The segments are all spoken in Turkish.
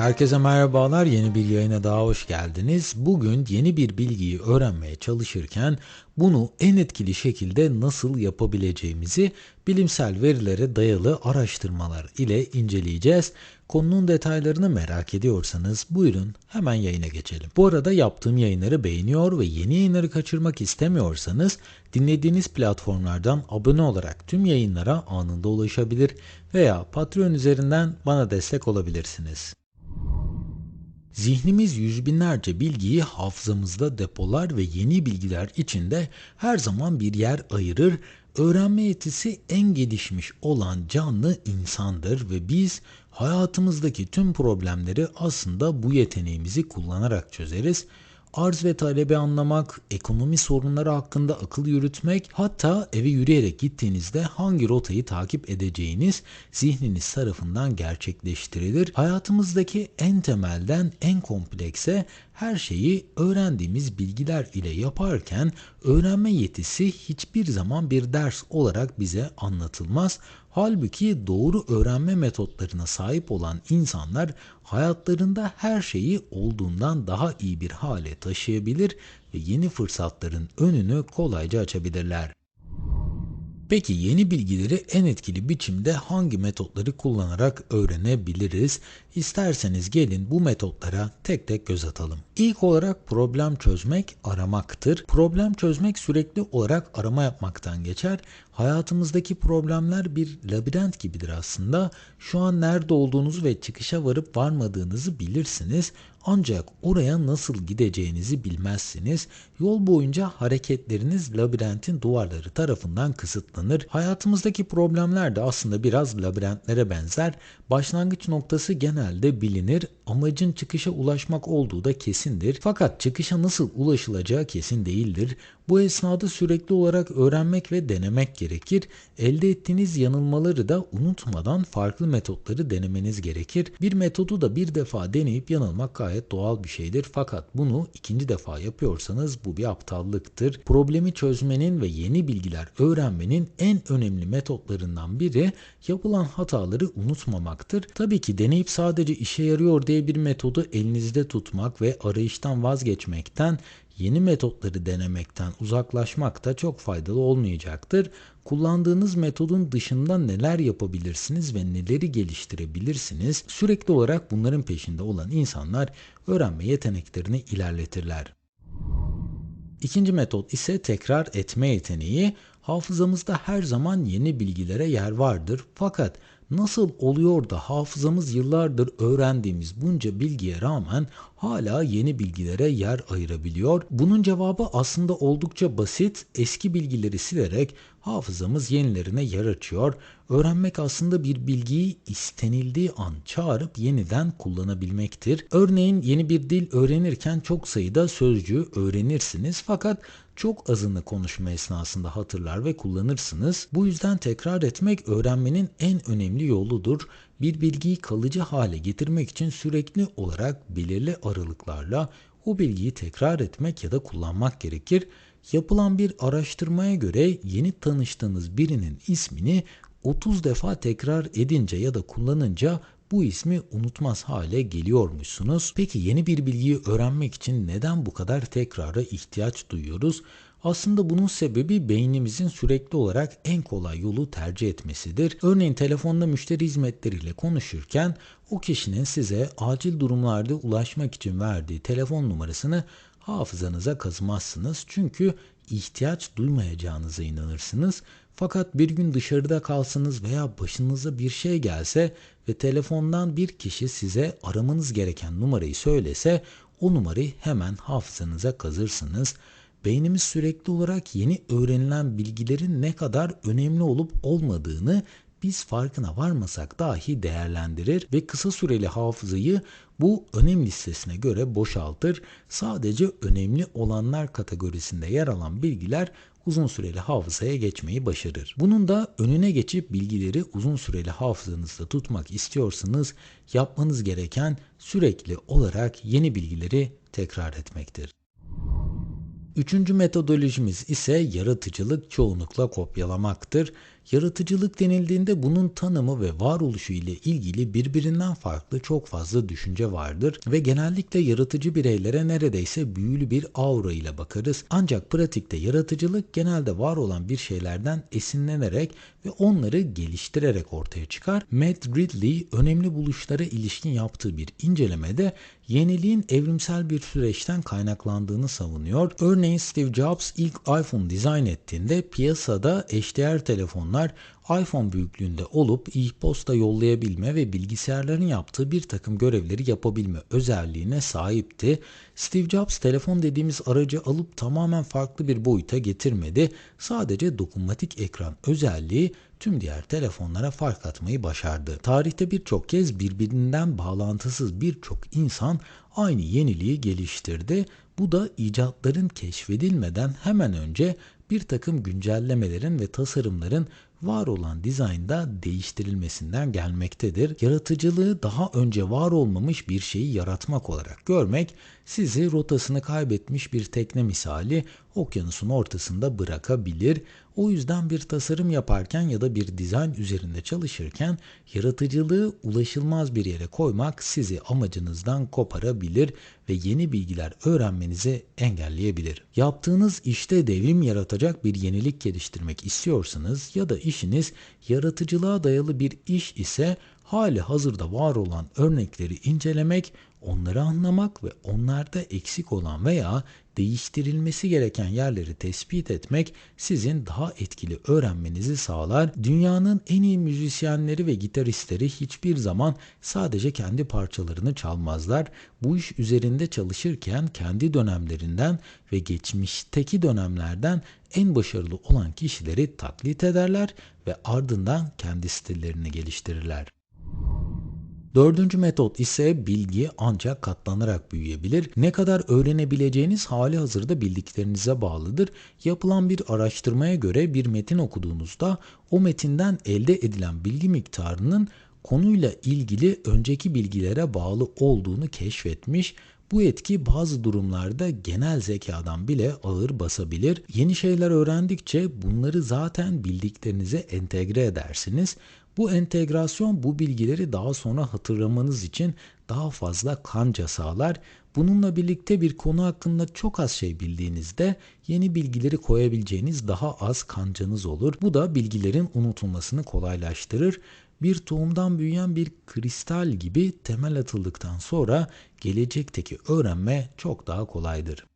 Herkese merhabalar. Yeni bir yayına daha hoş geldiniz. Bugün yeni bir bilgiyi öğrenmeye çalışırken bunu en etkili şekilde nasıl yapabileceğimizi bilimsel verilere dayalı araştırmalar ile inceleyeceğiz. Konunun detaylarını merak ediyorsanız buyurun hemen yayına geçelim. Bu arada yaptığım yayınları beğeniyor ve yeni yayınları kaçırmak istemiyorsanız dinlediğiniz platformlardan abone olarak tüm yayınlara anında ulaşabilir veya Patreon üzerinden bana destek olabilirsiniz. Zihnimiz yüz binlerce bilgiyi hafızamızda depolar ve yeni bilgiler içinde her zaman bir yer ayırır. Öğrenme yetisi en gelişmiş olan canlı insandır ve biz hayatımızdaki tüm problemleri aslında bu yeteneğimizi kullanarak çözeriz arz ve talebi anlamak, ekonomi sorunları hakkında akıl yürütmek, hatta eve yürüyerek gittiğinizde hangi rotayı takip edeceğiniz zihniniz tarafından gerçekleştirilir. Hayatımızdaki en temelden en komplekse her şeyi öğrendiğimiz bilgiler ile yaparken öğrenme yetisi hiçbir zaman bir ders olarak bize anlatılmaz. Halbuki doğru öğrenme metotlarına sahip olan insanlar hayatlarında her şeyi olduğundan daha iyi bir hale taşıyabilir ve yeni fırsatların önünü kolayca açabilirler. Peki yeni bilgileri en etkili biçimde hangi metotları kullanarak öğrenebiliriz? İsterseniz gelin bu metotlara tek tek göz atalım. İlk olarak problem çözmek aramaktır. Problem çözmek sürekli olarak arama yapmaktan geçer. Hayatımızdaki problemler bir labirent gibidir aslında. Şu an nerede olduğunuzu ve çıkışa varıp varmadığınızı bilirsiniz. Ancak oraya nasıl gideceğinizi bilmezsiniz. Yol boyunca hareketleriniz labirentin duvarları tarafından kısıtlanır. Hayatımızdaki problemler de aslında biraz labirentlere benzer. Başlangıç noktası genelde bilinir. Amacın çıkışa ulaşmak olduğu da kesindir. Fakat çıkışa nasıl ulaşılacağı kesin değildir. Bu esnada sürekli olarak öğrenmek ve denemek gerekir. Elde ettiğiniz yanılmaları da unutmadan farklı metotları denemeniz gerekir. Bir metodu da bir defa deneyip yanılmak gayet doğal bir şeydir. Fakat bunu ikinci defa yapıyorsanız bu bir aptallıktır. Problemi çözmenin ve yeni bilgiler öğrenmenin en önemli metotlarından biri yapılan hataları unutmamaktır. Tabii ki deneyip sadece işe yarıyor diye bir metodu elinizde tutmak ve arayıştan vazgeçmekten yeni metotları denemekten uzaklaşmak da çok faydalı olmayacaktır. Kullandığınız metodun dışında neler yapabilirsiniz ve neleri geliştirebilirsiniz? Sürekli olarak bunların peşinde olan insanlar öğrenme yeteneklerini ilerletirler. İkinci metot ise tekrar etme yeteneği. Hafızamızda her zaman yeni bilgilere yer vardır. Fakat nasıl oluyor da hafızamız yıllardır öğrendiğimiz bunca bilgiye rağmen hala yeni bilgilere yer ayırabiliyor? Bunun cevabı aslında oldukça basit. Eski bilgileri silerek hafızamız yenilerine yer açıyor. Öğrenmek aslında bir bilgiyi istenildiği an çağırıp yeniden kullanabilmektir. Örneğin yeni bir dil öğrenirken çok sayıda sözcüğü öğrenirsiniz fakat çok azını konuşma esnasında hatırlar ve kullanırsınız. Bu yüzden tekrar etmek öğrenmenin en önemli yoludur. Bir bilgiyi kalıcı hale getirmek için sürekli olarak belirli aralıklarla o bilgiyi tekrar etmek ya da kullanmak gerekir. Yapılan bir araştırmaya göre yeni tanıştığınız birinin ismini 30 defa tekrar edince ya da kullanınca bu ismi unutmaz hale geliyormuşsunuz. Peki yeni bir bilgiyi öğrenmek için neden bu kadar tekrara ihtiyaç duyuyoruz? Aslında bunun sebebi beynimizin sürekli olarak en kolay yolu tercih etmesidir. Örneğin telefonda müşteri hizmetleriyle konuşurken o kişinin size acil durumlarda ulaşmak için verdiği telefon numarasını hafızanıza kazımazsınız. Çünkü ihtiyaç duymayacağınıza inanırsınız. Fakat bir gün dışarıda kalsanız veya başınıza bir şey gelse ve telefondan bir kişi size aramanız gereken numarayı söylese o numarayı hemen hafızanıza kazırsınız. Beynimiz sürekli olarak yeni öğrenilen bilgilerin ne kadar önemli olup olmadığını biz farkına varmasak dahi değerlendirir ve kısa süreli hafızayı bu önem listesine göre boşaltır. Sadece önemli olanlar kategorisinde yer alan bilgiler uzun süreli hafızaya geçmeyi başarır. Bunun da önüne geçip bilgileri uzun süreli hafızanızda tutmak istiyorsanız yapmanız gereken sürekli olarak yeni bilgileri tekrar etmektir. Üçüncü metodolojimiz ise yaratıcılık çoğunlukla kopyalamaktır. Yaratıcılık denildiğinde bunun tanımı ve varoluşu ile ilgili birbirinden farklı çok fazla düşünce vardır ve genellikle yaratıcı bireylere neredeyse büyülü bir aura ile bakarız. Ancak pratikte yaratıcılık genelde var olan bir şeylerden esinlenerek ve onları geliştirerek ortaya çıkar. Matt Ridley önemli buluşlara ilişkin yaptığı bir incelemede yeniliğin evrimsel bir süreçten kaynaklandığını savunuyor. Örneğin Steve Jobs ilk iPhone dizayn ettiğinde piyasada eşdeğer telefonlar iPhone büyüklüğünde olup e-posta yollayabilme ve bilgisayarların yaptığı bir takım görevleri yapabilme özelliğine sahipti. Steve Jobs telefon dediğimiz aracı alıp tamamen farklı bir boyuta getirmedi. Sadece dokunmatik ekran özelliği tüm diğer telefonlara fark atmayı başardı. Tarihte birçok kez birbirinden bağlantısız birçok insan aynı yeniliği geliştirdi. Bu da icatların keşfedilmeden hemen önce bir takım güncellemelerin ve tasarımların var olan dizaynda değiştirilmesinden gelmektedir. Yaratıcılığı daha önce var olmamış bir şeyi yaratmak olarak görmek sizi rotasını kaybetmiş bir tekne misali okyanusun ortasında bırakabilir. O yüzden bir tasarım yaparken ya da bir dizayn üzerinde çalışırken yaratıcılığı ulaşılmaz bir yere koymak sizi amacınızdan koparabilir ve yeni bilgiler öğrenmenizi engelleyebilir. Yaptığınız işte devrim yaratacak bir yenilik geliştirmek istiyorsanız ya da işiniz yaratıcılığa dayalı bir iş ise hali hazırda var olan örnekleri incelemek, onları anlamak ve onlarda eksik olan veya değiştirilmesi gereken yerleri tespit etmek sizin daha etkili öğrenmenizi sağlar. Dünyanın en iyi müzisyenleri ve gitaristleri hiçbir zaman sadece kendi parçalarını çalmazlar. Bu iş üzerinde çalışırken kendi dönemlerinden ve geçmişteki dönemlerden en başarılı olan kişileri taklit ederler ve ardından kendi stillerini geliştirirler. Dördüncü metot ise bilgi ancak katlanarak büyüyebilir. Ne kadar öğrenebileceğiniz hali hazırda bildiklerinize bağlıdır. Yapılan bir araştırmaya göre bir metin okuduğunuzda o metinden elde edilen bilgi miktarının konuyla ilgili önceki bilgilere bağlı olduğunu keşfetmiş. Bu etki bazı durumlarda genel zekadan bile ağır basabilir. Yeni şeyler öğrendikçe bunları zaten bildiklerinize entegre edersiniz. Bu entegrasyon bu bilgileri daha sonra hatırlamanız için daha fazla kanca sağlar. Bununla birlikte bir konu hakkında çok az şey bildiğinizde yeni bilgileri koyabileceğiniz daha az kancanız olur. Bu da bilgilerin unutulmasını kolaylaştırır. Bir tohumdan büyüyen bir kristal gibi temel atıldıktan sonra gelecekteki öğrenme çok daha kolaydır.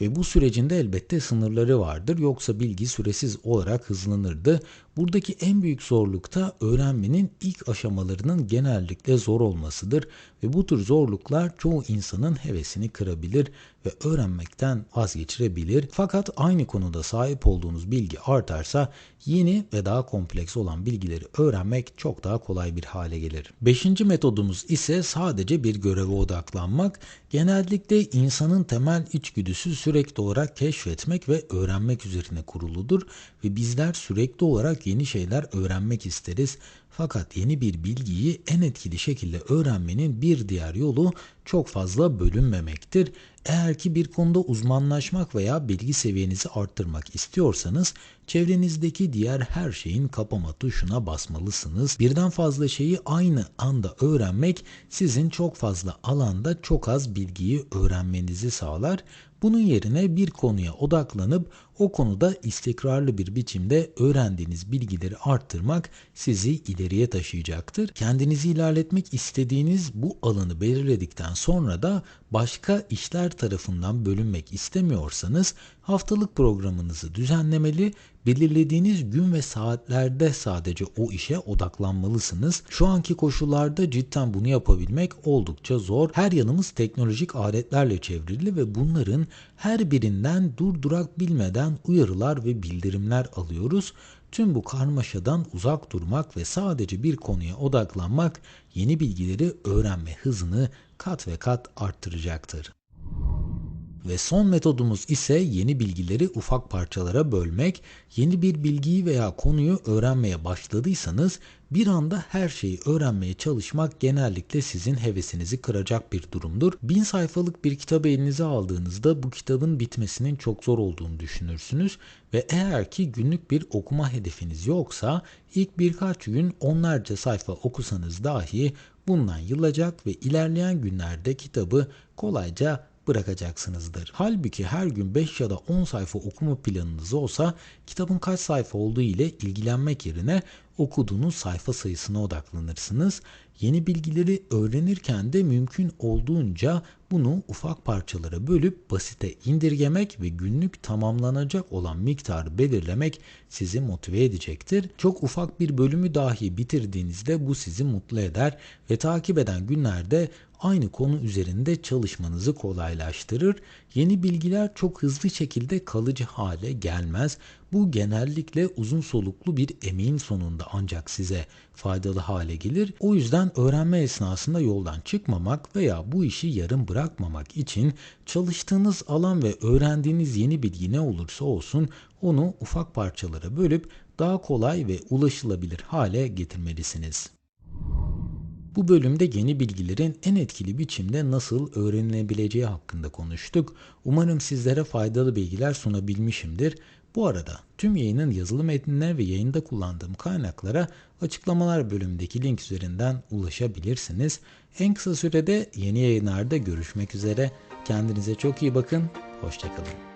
Ve bu sürecinde elbette sınırları vardır. Yoksa bilgi süresiz olarak hızlanırdı. Buradaki en büyük zorluk da öğrenmenin ilk aşamalarının genellikle zor olmasıdır. Ve bu tür zorluklar çoğu insanın hevesini kırabilir ve öğrenmekten vazgeçirebilir. Fakat aynı konuda sahip olduğunuz bilgi artarsa yeni ve daha kompleks olan bilgileri öğrenmek çok daha kolay bir hale gelir. Beşinci metodumuz ise sadece bir göreve odaklanmak. Genellikle insanın temel içgüdüsü sürekli olarak keşfetmek ve öğrenmek üzerine kuruludur ve bizler sürekli olarak yeni şeyler öğrenmek isteriz. Fakat yeni bir bilgiyi en etkili şekilde öğrenmenin bir diğer yolu çok fazla bölünmemektir. Eğer ki bir konuda uzmanlaşmak veya bilgi seviyenizi arttırmak istiyorsanız çevrenizdeki diğer her şeyin kapama tuşuna basmalısınız. Birden fazla şeyi aynı anda öğrenmek sizin çok fazla alanda çok az bilgiyi öğrenmenizi sağlar. Bunun yerine bir konuya odaklanıp o konuda istikrarlı bir biçimde öğrendiğiniz bilgileri arttırmak sizi ileriye taşıyacaktır. Kendinizi ilerletmek istediğiniz bu alanı belirledikten sonra da başka işler tarafından bölünmek istemiyorsanız haftalık programınızı düzenlemeli, belirlediğiniz gün ve saatlerde sadece o işe odaklanmalısınız. Şu anki koşullarda cidden bunu yapabilmek oldukça zor. Her yanımız teknolojik aletlerle çevrili ve bunların her birinden durdurak bilmeden uyarılar ve bildirimler alıyoruz. Tüm bu karmaşadan uzak durmak ve sadece bir konuya odaklanmak yeni bilgileri öğrenme hızını kat ve kat arttıracaktır. Ve son metodumuz ise yeni bilgileri ufak parçalara bölmek. Yeni bir bilgiyi veya konuyu öğrenmeye başladıysanız bir anda her şeyi öğrenmeye çalışmak genellikle sizin hevesinizi kıracak bir durumdur. Bin sayfalık bir kitabı elinize aldığınızda bu kitabın bitmesinin çok zor olduğunu düşünürsünüz ve eğer ki günlük bir okuma hedefiniz yoksa ilk birkaç gün onlarca sayfa okusanız dahi bundan yılacak ve ilerleyen günlerde kitabı kolayca bırakacaksınızdır. Halbuki her gün 5 ya da 10 sayfa okuma planınız olsa kitabın kaç sayfa olduğu ile ilgilenmek yerine okuduğunuz sayfa sayısına odaklanırsınız. Yeni bilgileri öğrenirken de mümkün olduğunca bunu ufak parçalara bölüp basite indirgemek ve günlük tamamlanacak olan miktarı belirlemek sizi motive edecektir. Çok ufak bir bölümü dahi bitirdiğinizde bu sizi mutlu eder ve takip eden günlerde aynı konu üzerinde çalışmanızı kolaylaştırır. Yeni bilgiler çok hızlı şekilde kalıcı hale gelmez. Bu genellikle uzun soluklu bir emeğin sonunda ancak size faydalı hale gelir. O yüzden öğrenme esnasında yoldan çıkmamak veya bu işi yarım bırakmamak için çalıştığınız alan ve öğrendiğiniz yeni bilgi ne olursa olsun onu ufak parçalara bölüp daha kolay ve ulaşılabilir hale getirmelisiniz. Bu bölümde yeni bilgilerin en etkili biçimde nasıl öğrenilebileceği hakkında konuştuk. Umarım sizlere faydalı bilgiler sunabilmişimdir. Bu arada tüm yayının yazılı metnine ve yayında kullandığım kaynaklara açıklamalar bölümündeki link üzerinden ulaşabilirsiniz. En kısa sürede yeni yayınlarda görüşmek üzere. Kendinize çok iyi bakın. Hoşçakalın.